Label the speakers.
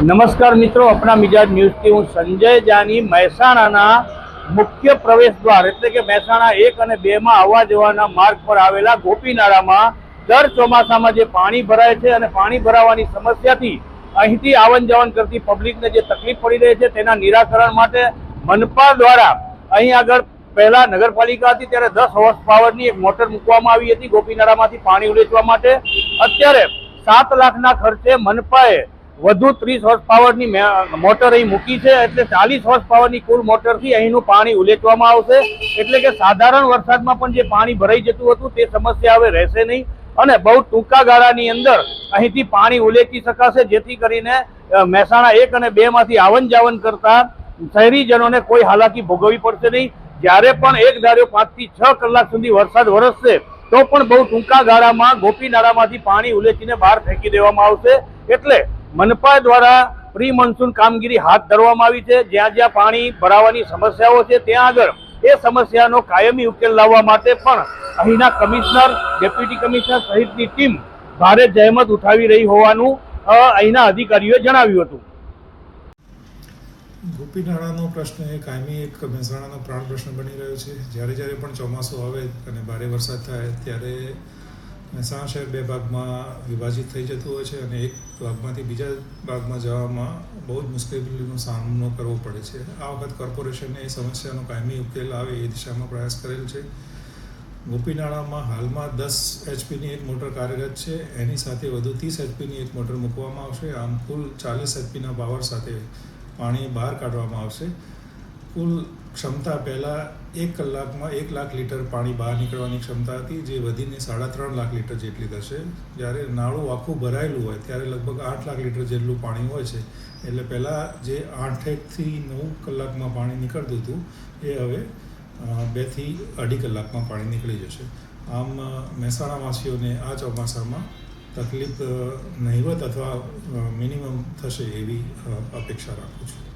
Speaker 1: નમસ્કાર મિત્રો અપના મિજાજ ન્યૂઝથી હું સંજય જાની, મહેસાણાના મુખ્ય પ્રવેશ દ્વાર, એટલે કે મહેસાણા એક અને બે માં આવવા જવાના માર્ગ પર આવેલા ગોપીનાળામાં દર ચોમાસામાં જે પાણી ભરાય છે અને પાણી ભરાવાની સમસ્યાથી અહીંથી આવન જાવન કરતી પબ્લિકને જે તકલીફ પડી રહી છે તેના નિરાકરણ માટે મનપા દ્વારા અહીં આગળ પહેલા નગરપાલિકા હતી, ત્યારે દસ હોર્સ પાવરની એક મોટર મૂકવામાં આવી હતી ગોપીનાળામાંથી પાણી ઉલેચવા માટે. અત્યારે સાત લાખના ખર્ચે મનપાએ વધુ ત્રીસ હોર્સ પાવરની મોટર અહીં મૂકી છે, એટલે ચાલીસ હોર્સ પાવરની કુલ મોટરથી અહીંનું પાણી ઉલેચવામાં આવશે. એટલે કે સાધારણ વરસાદમાં પણ જે પાણી ભરાઈ જતું હતું, તે સમસ્યા હવે રહેશે નહીં. અને બહુ ટૂંકા ગાળાની અંદર અહીંથી પાણી ઉલેચી શકાશે, જેથી કરીને મહેસાણા એક અને બે માંથી આવન જાવન કરતા શહેરીજનોને કોઈ હાલાકી ભોગવવી પડશે નહીં. જ્યારે પણ એક ધાર્યો પાંચથી છ કલાક સુધી વરસાદ વરસશે, તો પણ બહુ ટૂંકા ગાળામાં ગોપીનાળામાંથી પાણી ઉલેચીને બહાર ફેંકી દેવામાં આવશે. એટલે મનપા દ્વારા પ્રી મોન્સૂન કામગીરી હાથ ધરવામાં આવી છે. જ્યાં જ્યાં પાણી ભરાવાની સમસ્યાઓ છે, ત્યાં આગળ એ સમસ્યાનો કાયમી ઉકેલ લાવવા માટે પણ અહીંના કમિશનર, ડેપ્યુટી કમિશનર સહિતની ટીમ ભારે જહેમત ઉઠાવી રહી હોવાનું અહીંના અધિકારીઓએ જણાવ્યું હતું.
Speaker 2: ગોપીનાળાનો પ્રશ્ન એ કાયમી એક મહેસાણાનો પ્રાણ પ્રશ્ન બની રહ્યો છે. જ્યારે જ્યારે પણ ચોમાસું આવે અને ભારે વરસાદ થાય, ત્યારે મહેસાણા શહેર બે ભાગમાં વિભાજિત થઈ જતું હોય છે અને એક ભાગમાંથી બીજા ભાગમાં જવામાં બહુ જ મુશ્કેલીનો સામનો કરવો પડે છે. આ વખત કોર્પોરેશને એ સમસ્યાનો કાયમી ઉકેલ આવે એ દિશામાં પ્રયાસ કરેલ છે. ગોપીનાળામાં હાલમાં દસ એચપીની એક મોટર કાર્યરત છે. એની સાથે વધુ ત્રીસ એચપીની એક મોટર મૂકવામાં આવશે. આમ કુલ ચાલીસ એચપીના પાવર સાથે પાણી બહાર કાઢવામાં આવશે. કુલ ક્ષમતા પહેલાં એક કલાકમાં એક લાખ લીટર પાણી બહાર નીકળવાની ક્ષમતા હતી, જે વધીને સાડા ત્રણ લાખ લીટર જેટલી થશે. જ્યારે નાળું આખું ભરાયેલું હોય, ત્યારે લગભગ આઠ લાખ લીટર જેટલું પાણી હોય છે. એટલે પહેલાં જે આઠેકથી નવ કલાકમાં પાણી નીકળતું હતું, એ હવે બેથી અઢી કલાકમાં પાણી નીકળી જશે. આમ મહેસાણાવાસીઓને આ ચોમાસામાં તકલીફ નહીવત અથવા મિનિમમ થશે એવી અપેક્ષા રાખું છું.